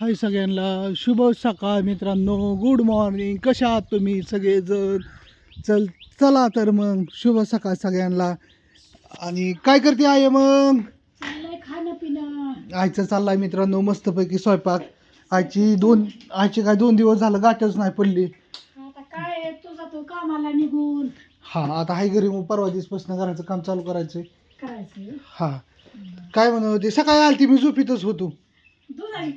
हाय सगळ्यांना शुभ सकाळ मित्रांनो. गुड मॉर्निंग कशा आहात तुम्ही सगळेजण? चल चला तर मग. शुभ सकाळ सगळ्यांना. आणि काय करते आहे मग? खाणं पिणं आईचं चाललाय मित्रांनो मस्तपैकी स्वयंपाक. आईची दोन आईची काय दोन दिवस झालं गाठच नाही पडली. आता काय आहे, तुझा तो कामाला निघून. हा आता हाय घरी मग परवा दिवसपासून घराचं काम चालू करायचंय. करायचं हा. काय म्हणत होते? सकाळी आलती मी झोपीतच होतो. दुधाची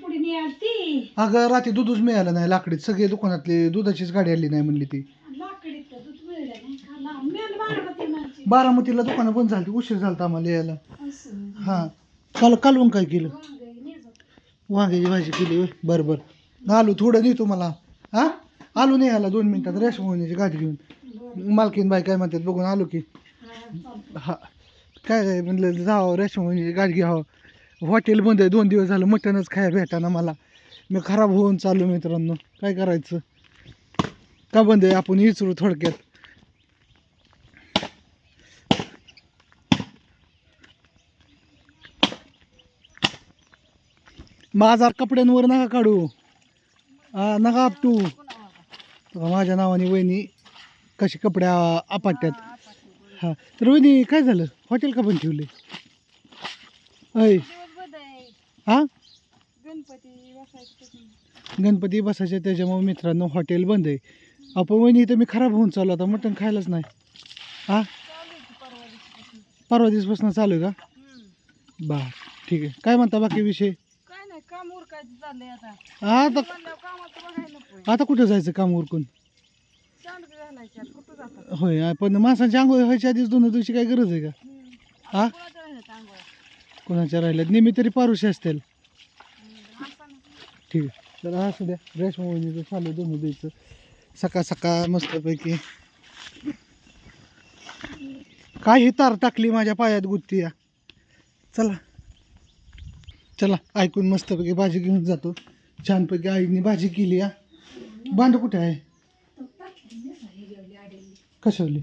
अगं रात्री दूधच मिळालं नाही लाकडीत सगळे दुकानातले दुधाचीच गाडी आली नाही म्हणली ती. लाकडीत तर दूध मिळलं नाही का? ला- मेल बारामती माझी बारामतीला दुकानं बंद झाली उशीर झाला आम्हाला यायला. असं. हा. काल कालवून काय केलं? वांगं नेलं. वांग्याची भाजी केली होय. बरं बरं. आलो थोडं नाही तुम्हाला. हा? आलो नाही आला दोन मिनिटात रेशमोहनीची गाडी घेऊन. बरं. मालकीन बाई काय म्हणतात बघून आलो की. हा, चालतं. हा. काय काय म्हणलं जावं रेशमोहनीची गाडी घ्यावं. हॉटेल बंद आहे दोन दिवस झालं मटणच खायला भेटाना मला. मी खराब होऊन चालू मित्रांनो. काय करायचं? का बंद आहे? आपण विचारू थोडक्यात. माझा कपड्यांवर नका काढू. हा नका आपटू. माझ्या नावाने वहिनी कसे कपडे आ- आपटतात. हा तर वहिनी काय झालं? हॉटेल का पण ठेवले? अय हा? गणपती बसायचे त्याच्यामुळे. मित्रांनो हॉटेल बंद आहे. आपण वहिनी इथं मी खराब होऊन चालू आता मटण खायलाच नाही. हा? परवा दिवसपासून चालू आहे का? बर ठीक आहे. काय म्हणता बाकी विषय? काय नाही काम उरकायचं चाललंय आता. आता कुठं जायचं काम उरकून? होय पण माणसांची आंघोळ व्हायच्या आधीच दोन दिवशी काय गरज आहे का? हा? कुणाच्या राहिल्यात? कोणाच्या राहिल्यात नेहमी तरी पारुशी असतील. ठीक आहे. तर असू द्या. रेशमा वहिनीचं चालू दोन द्यायचं. सकाळ सकाळ मस्तपैकी. काही तार टाकली माझ्या पायात गुत्ती या. चला. चला ऐकून मस्तपैकी भाजी घेऊन जातो. छानपैकी आईने भाजी केली या. बांध कुठे आहे? कशावली?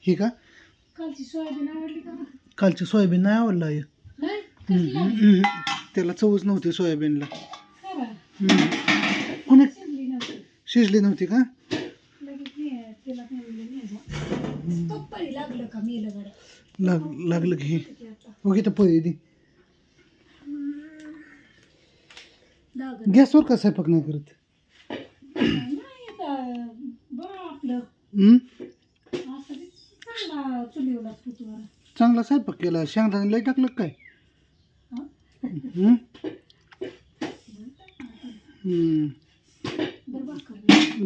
ही का? सोयाबीन आवडली का? कालची सोयाबीन नाही आवडलं आहे नाही? हम्म, कसली हम्म, हम्म. त्याला चवच नव्हती सोयाबीनला. खरं हम्म. कोणी? शिजली नव्हती. शिजली नव्हती का? लगेच तिला लागलं का मेलं गड्या लाग लागलं की. किती आता. मग इथं पोळी दी. गॅसवर का स्वयंपाक नाही करत? नाही आता बरं आपलं. हम्म? असं बी चांगला चुलीवला पुतवर चांगला स्वयंपाक केला शेंगदाणे लय टाकलं काय हा?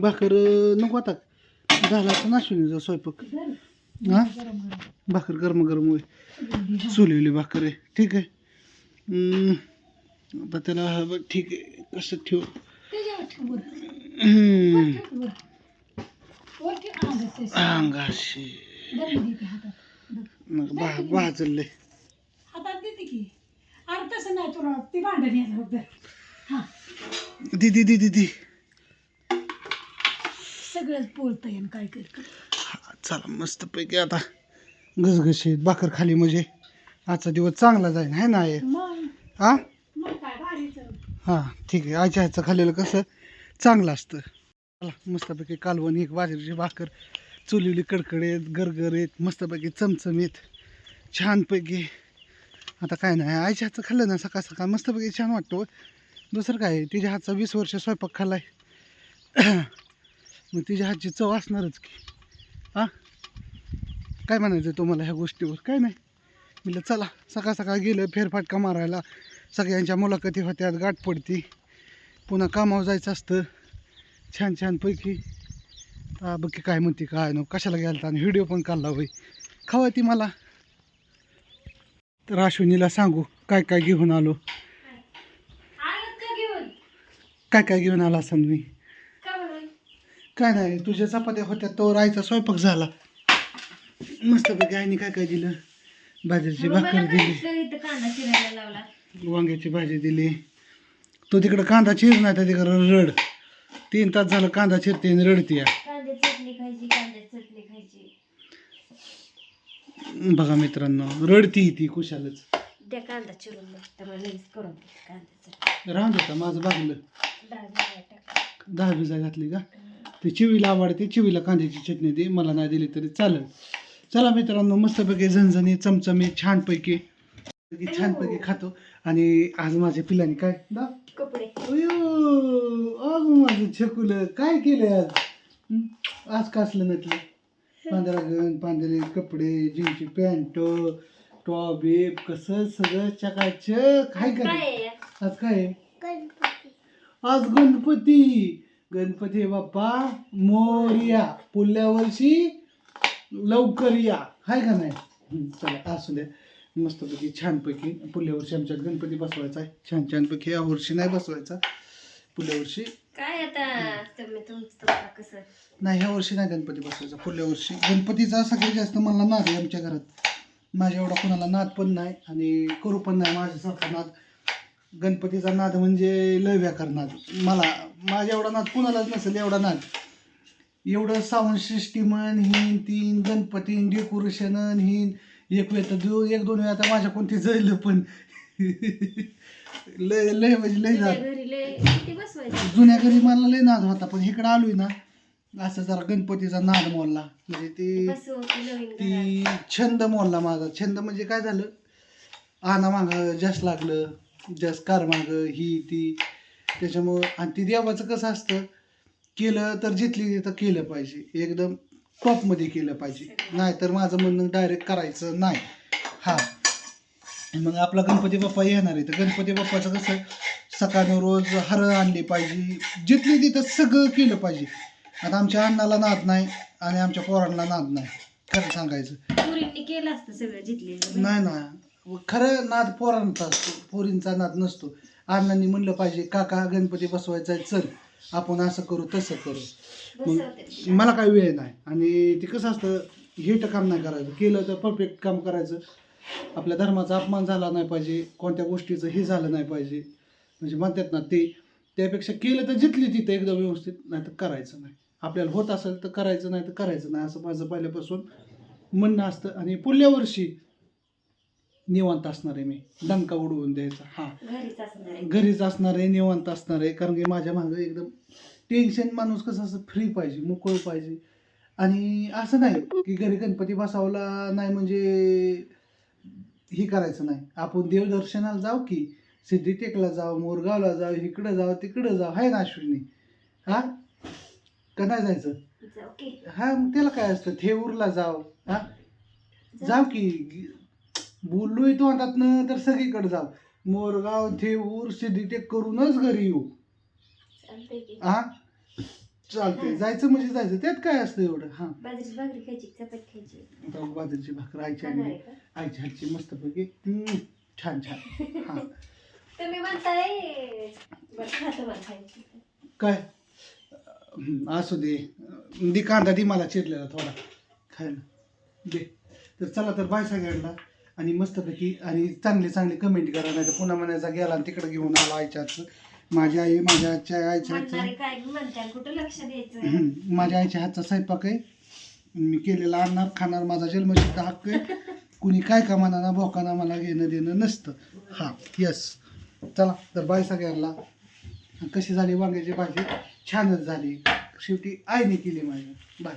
भाकर अं, नको आता झाला तर नाशिनीचा स्वयंपाक. हा भाकर गरम गरम होय चुलीवली. चुलीवली भाकर आहे ठीक आहे हम्म. आता त्याला हा बघ, ठीक आहे कसं ठेव. हम्म. अंगाशी देते हातात. देते की. अरे तसं नाही तुला ती भांडण हा. दिदी दिदी दी सगळंच बोलता येईन काय कर हा, चला मस्तपैकी आता घसघशीत भाकर खाली म्हणजे. आजचा दिवस चांगला जाईल है ना आहे. हा हां ठीक आहे. आईच्या हातचं खाल्लेलं कसं? चांगलं असतं. चला मस्तपैकी कालवण एक बाजरीची भाकर. चुलीवली कडकडीत गरगरीत मस्तपैकी चमचमीत छानपैकी. आता काय नाही आईच्या हातचं खाल्लं ना सकाळ सकाळ मस्तपैकी छान वाटतो दुसरं काय आहे, तिच्या हातचा वीस वर्ष स्वयंपाक खाल्लाय. मग तिच्या हातची चव असणारच की. हां काय म्हणायचं आहे तुम्हाला ह्या गोष्टीवर? काय नाही. म्हटलं चला सकाळ सकाळ गेलं फेरफाटका मारायला. सगळ्यांच्या मुलाखती होत्यात गाठ पडती. पुन्हा कामावर जायचं असतं. छान छानपैकी. बघ की काय म्हणते काय नो कशाला गेलता आणि व्हिडिओ पण काढला होय. खवा ती मला. तर अश्विनीला सांगू काय काय घेऊन आलो. काय काय घेऊन आला असं मी? काय नाही तुझ्या चपात्या होत्या तो राहायचा स्वयंपाक झाला. मस्तपैकी आईने काय काय दिलं? बाजरीची भाकर दिली. वांग्याची भाजी दिली. तो तिकडं कांदा चिर नाही तर तिकडं रड. तीन तास झालं कांदा चिरते आणि रडती चटणी खायची कांदे चटणी खायची बघा मित्रांनो रडती ती कुशालच. द्या कांदा चिरून मग त्यामुळे लगेच करून कांद्याचं. राहून होता माझं बागलं डाळ बिळ टाक. दहा भिजा घातली का? ते चिवीला आवडते चिवीला कांद्याची चटणी दे मला नाही दिली तरी चालेल. चला मित्रांनो मस्तपैकी झणझणी चमचमी छानपैकी पैकी छानपैकी खातो. आणि आज माझ्या पिलांनी काय दा? कपडे. अयो अग माझं छकुल काय केलं आज? हं? आज कसलं नटलं? पांढरा गण पांढरे कपडे जीन्सची पॅन्ट टॉप बीप कसं सगळं चकाचक काय काय नाही? आज काय? आज गणपती. गणपती बाप्पा मोर्या पुढल्या वर्षी लवकर या. हाय का नाही? चला असू द्या मस्तपैकी छानपैकी पुढल्या वर्षी आमच्यात गणपती बसवायचा आहे. छान छानपैकी या वर्षी नाही बसवायचा. पुढल्या वर्षी. काय आता? तुम्ही तुमचं तुम्हाला कसं? नाही ह्या वर्षी नाही गणपती बसवायचा पुढल्या वर्षी. गणपतीचा सगळ्यात जास्त मला नाद आहे आमच्या घरात. माझ्या एवढा कोणाला नाद पण नाही आणि करू पण नाही माझ्यासारखा नाद. गणपतीचा नाद म्हणजे लय व्याकार नाद. मला माझ्या एवढा नाद कुणालाच नसेल एवढा नाद. एवढं साऊंड सिस्टीम हिन तीन गणपती डेकोरेशन हिन. एक वेळ तर दो एक दोन वेळा तर माझ्या कोणती जळलं पण. लय लय म्हणजे लय तुझ्या नाद घरी लय किती बसवायचं? जुन्या घरी मला लय नाद होता पण इकडे आलोय ना असं जरा गणपतीचा नाद मोडला. म्हणजे ती बसवते नवीन घरात. ती छंद मोडला माझा. छंद म्हणजे काय झालं? आना माग जस लागलं जस कार माग ही ती. त्याच्यामुळं आणि ती देवाचं कसं असतं केलं तर जिथली तिथं केलं पाहिजे. एकदम टॉपमध्ये केलं पाहिजे. नाहीतर माझं म्हणणं डायरेक्ट करायचं नाही. हा. मग आपला गणपती बाप्पा येणार आहे. तर गणपती बाप्पाचं कसं सकाळनं रोज हर आणली पाहिजे. जिथली तिथं सगळं केलं पाहिजे. आता आमच्या अण्णाला नाद नाही आणि आमच्या पोरांना नाद नाही. खरं सांगायचं. पोरींनी केलं असतं सगळं जिथले नाही ना खरं नाद पोरांचा असतो. पोरींचा नाद नसतो. अण्णांनी म्हणलं पाहिजे काका गणपती बसवायचा आहे चल. आपण असं करू तसं करू. बसवते. मला काही वेळ नाही. आणि ते कसं असतं हेट काम नाही करायचं. केलं तर परफेक्ट काम करायचं. आपल्या धर्माचा अपमान झाला नाही पाहिजे कोणत्या गोष्टीचं हे झालं नाही पाहिजे. म्हणजे म्हणतात ना ते त्यापेक्षा केलं तर जिथली तिथं एकदम व्यवस्थित नाही तर करायचं नाही. आपल्याला होत असेल तर करायचं नाही तर करायचं नाही असं माझं पहिल्यापासून म्हणणं असतं. आणि पुढल्या वर्षी निवांत असणार आहे मी. डंका उडवून द्यायचा. हां. घरीच असणार आहे. घरीच असणार आहे निवांत असणार आहे. कारण की माझ्या मागं एकदम टेन्शन माणूस कसं असं फ्री पाहिजे मोकळं पाहिजे. आणि असं नाही की घरी गणपती बसावला नाही म्हणजे हे करायचं नाही. आपण देवदर्शनाला जाऊ की सिद्धीटेकला जाऊ मोरगावला जाऊ इकडं जाऊ तिकडं जाऊ आहे ना अश्विनी? हा? का नाही जायचं? हा मग त्याला काय असतं? थेऊरला जाऊ हा? जाऊ की. बोललोय तो ना तर सगळीकडे जाऊ. मोरगाव थेऊर सिद्धीटेक करूनच घरी येऊ. हा? चालतंय. जायचं म्हणजे जायचं. त्यात काय असतं एवढं? हा. बाजरीची भाकरी खायची चपाती खायची. आता बाजरीची भाकर आईच्या खाणार आणि आहे का? आईच्या हातची मस्तपैकी. हम्म, छान छान. हा. तुम्ही म्हणताय बरं खातो मला खायची. काय? असू दे. दे कांदा दे मला चिरलेला थोडा. खायला दे. तर चला तर बाय सगळ्यांना. आणि मस्तपैकी आणि चांगले चांगले कमेंट करा. नाही तर पुन्हा म्हणायचा गेला आणि तिकडे घेऊन आला आईच्या हातचं. माझी आई माझ्या आईच्या हातचं म्हणणारे काय? बी म्हणताय कुठं लक्ष द्यायचं? हम्म, माझ्या आईच्या हातचा स्वयंपाक आहे. मी केलेला आणणार खाणार माझा जन्मसिद्ध हक्क आहे. कुणी काय कामाना ना भोकाना मला घेणं देणं नसतं. हां यस चला तर बाय सगळ्यांना. कशी झाली वांग्याची भाजी? छानच झाली. शेवटी आईने केली माझी. बाय.